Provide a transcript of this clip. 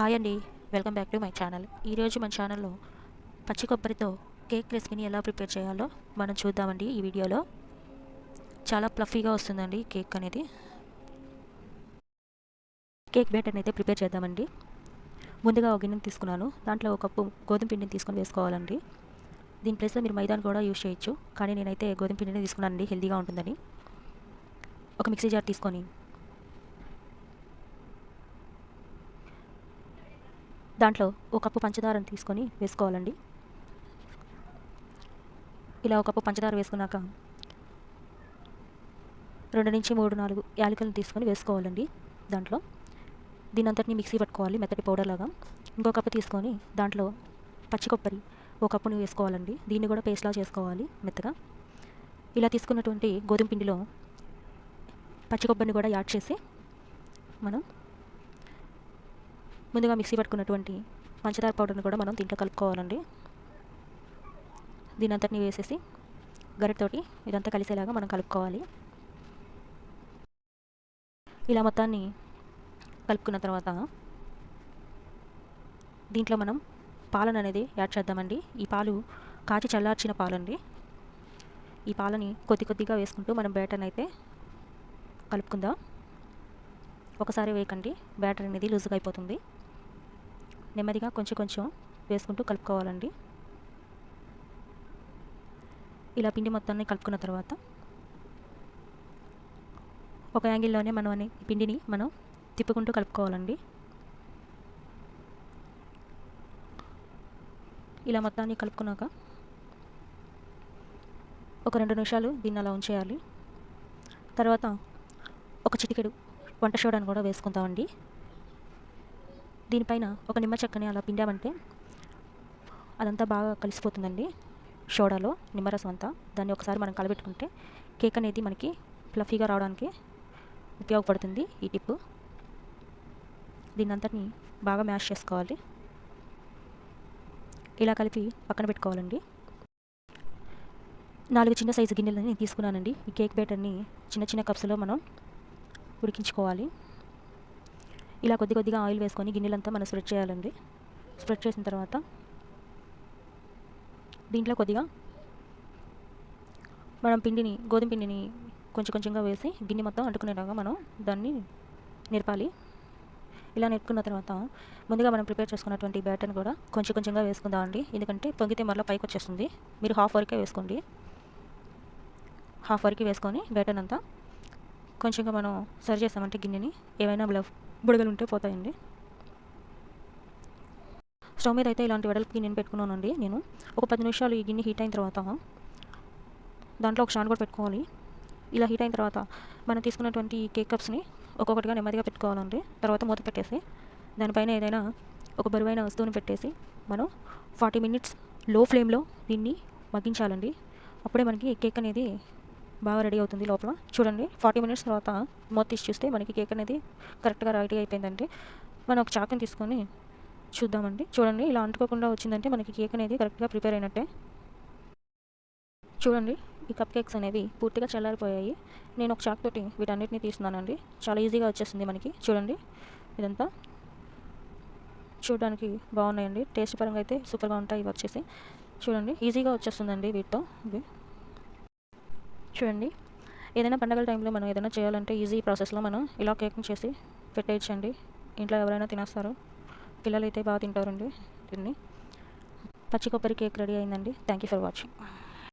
Hi అండి. Welcome back to my channel. ఈరోజు మన ఛానల్లో పచ్చి కొబ్బరితో కేక్ రెసిపీని ఎలా ప్రిపేర్ చేయాలో మనం చూద్దామండి ఈ వీడియోలో. చాలా ప్లఫీగా వస్తుందండి కేక్ అనేది. కేక్ బ్యాటర్ని అయితే ప్రిపేర్ చేద్దామండి. ముందుగా ఒక గిన్నెని తీసుకున్నాను. దాంట్లో ఒక కప్పు గోధుమ పిండిని తీసుకొని వేసుకోవాలండి. దీని ప్లేస్లో మీరు మైదాన్ కూడా యూజ్ చేయొచ్చు. కానీ నేనైతే గోధుమ పిండిని తీసుకున్నానండి. హెల్తీగా ఉంటుందని. ఒక మిక్సీ జార్ తీసుకొని దాంట్లో ఒక కప్పు పంచదారను తీసుకొని వేసుకోవాలండి. ఇలా ఒక కప్పు పంచదార వేసుకున్నాక రెండు నుంచి మూడు నాలుగు యాలకులను తీసుకొని వేసుకోవాలండి దాంట్లో. దీని అంతటిని మిక్సీ పట్టుకోవాలి మెత్తటి పౌడర్ లాగా. ఇంకో కప్పు తీసుకొని దాంట్లో పచ్చి కొబ్బరి ఒక కప్పుని వేసుకోవాలండి. దీన్ని కూడా పేస్ట్లా చేసుకోవాలి మెత్తగా. ఇలా తీసుకున్నటువంటి గోధుమ పిండిలో పచ్చి కొబ్బరిని కూడా యాడ్ చేసి మనం ముందుగా మిక్సీ పట్టుకున్నటువంటి పంచదార పౌడర్ని కూడా మనం దీంట్లో కలుపుకోవాలండి. దీని అంతటిని వేసేసి గరిటతోటి ఇదంతా కలిసేలాగా మనం కలుపుకోవాలి. ఇలా మొత్తాన్ని కలుపుకున్న తర్వాత దీంట్లో మనం పాలను అనేది యాడ్ చేద్దామండి. ఈ పాలు కాచి చల్లార్చిన పాలండి. ఈ పాలని కొద్ది కొద్దిగా వేసుకుంటూ మనం బ్యాటర్ని అయితే కలుపుకుందాం. ఒకసారి వేయకండి. బ్యాటర్ అనేది లూజ్గా అయిపోతుంది. నెమ్మదిగా కొంచెం కొంచెం వేసుకుంటూ కలుపుకోవాలండి. ఇలా పిండి మొత్తాన్ని కలుపుకున్న తర్వాత ఒక యాంగిల్లోనే మనం పిండిని మనం తిప్పుకుంటూ కలుపుకోవాలండి. ఇలా మొత్తాన్ని కలుపుకున్నాక ఒక రెండు నిమిషాలు దీన్ని అలా ఉంచేయాలి. తర్వాత ఒక చిటికెడు వంట సోడాను కూడా వేసుకుంటామండి దీనిపైన ఒక నిమ్మ చెక్కని అలా పిండామంటే అదంతా బాగా కలిసిపోతుందండి సోడాలో నిమ్మరసం అంతా. దాన్ని ఒకసారి మనం కలబెట్టుకుంటే కేక్ అనేది మనకి ఫ్లఫీగా రావడానికి ఉపయోగపడుతుంది ఈ టిప్పు. దీన్ని అంతటిని బాగా మ్యాష్ చేసుకోవాలి. ఇలా కలిపి పక్కన పెట్టుకోవాలండి. నాలుగు చిన్న సైజు గిన్నెలని నేను తీసుకున్నానండి. ఈ కేక్ బ్యాటర్ని చిన్న చిన్న కప్స్లో మనం ఉడికించుకోవాలి. ఇలా కొద్ది కొద్దిగా ఆయిల్ వేసుకొని గిన్నెలంతా మనం స్ప్రెడ్ చేయాలండి. స్ప్రెడ్ చేసిన తర్వాత దీంట్లో కొద్దిగా మనం పిండిని గోధుమ పిండిని కొంచెం కొంచెంగా వేసి గిన్నె మొత్తం అంటుకునేలాగా మనం దాన్ని నిరపాలి. ఇలా నిరుపుకున్న తర్వాత ముందుగా మనం ప్రిపేర్ చేసుకున్నటువంటి బ్యాటర్ని కూడా కొంచెం కొంచెంగా వేసుకుందామండి ఎందుకంటే పొంగితే మరలా పైకి వచ్చేస్తుంది. మీరు హాఫ్ వరకే వేసుకోండి. హాఫ్ వరకు వేసుకొని బ్యాటర్ అంతా కొంచెంగా మనం సరి చేస్తామంటే గిన్నెని. ఏమైనా బ్లఫ్ బుడగలు ఉంటే పోతాయండి. స్టవ్ మీద అయితే ఇలాంటి వెడల్పు గిన్నెని పెట్టుకున్నానండి నేను. ఒక పది నిమిషాలు ఈ గిన్నె హీట్ అయిన తర్వాత దాంట్లో ఒక స్టాండ్ కూడా పెట్టుకోవాలి. ఇలా హీట్ అయిన తర్వాత మనం తీసుకున్నటువంటి ఈ కేక్ కప్స్ని ఒక్కొక్కటిగా నెమ్మదిగా పెట్టుకోవాలండి. తర్వాత మూత పెట్టేసి దానిపైన ఏదైనా ఒక బరువైన వస్తువుని పెట్టేసి మనం ఫార్టీ మినిట్స్లో ఫ్లేమ్లో దీన్ని మగ్గించాలండి. అప్పుడే మనకి కేక్ అనేది బాగా రెడీ అవుతుంది లోపల. చూడండి ఫార్టీ మినిట్స్ తర్వాత మూత తీసి చూస్తే మనకి కేక్ అనేది కరెక్ట్గా రెడీ అయిపోయిందంటే మనం ఒక చాకుని తీసుకొని చూద్దామండి. చూడండి ఇలా అంటుకోకుండా వచ్చిందంటే మనకి కేక్ అనేది కరెక్ట్గా ప్రిపేర్ అయినట్టే. చూడండి ఈ కప్ కేక్స్ అనేవి పూర్తిగా చల్లారిపోయాయి. నేను ఒక చాక్ తోటి వీటన్నిటిని తీస్తున్నానండి. చాలా ఈజీగా వచ్చేస్తుంది మనకి. చూడండి ఇదంతా చూడడానికి బాగున్నాయండి. టేస్ట్ పరంగా అయితే సూపర్గా ఉంటాయి ఇవి వచ్చేసి. చూడండి ఈజీగా వచ్చేస్తుందండి వీటితో. ఇవి చూడండి. ఏదైనా పండగల టైంలో మనం ఏదైనా చేయాలంటే ఈజీ ప్రాసెస్లో మనం ఇలా కేక్ని చేసి పెట్టేయచ్చండి. ఇంట్లో ఎవరైనా తినేస్తారు. పిల్లలు అయితే బాగా తింటారండి దీన్ని. పచ్చి కొబ్బరి కేక్ రెడీ అయిందండి. Thank you for watching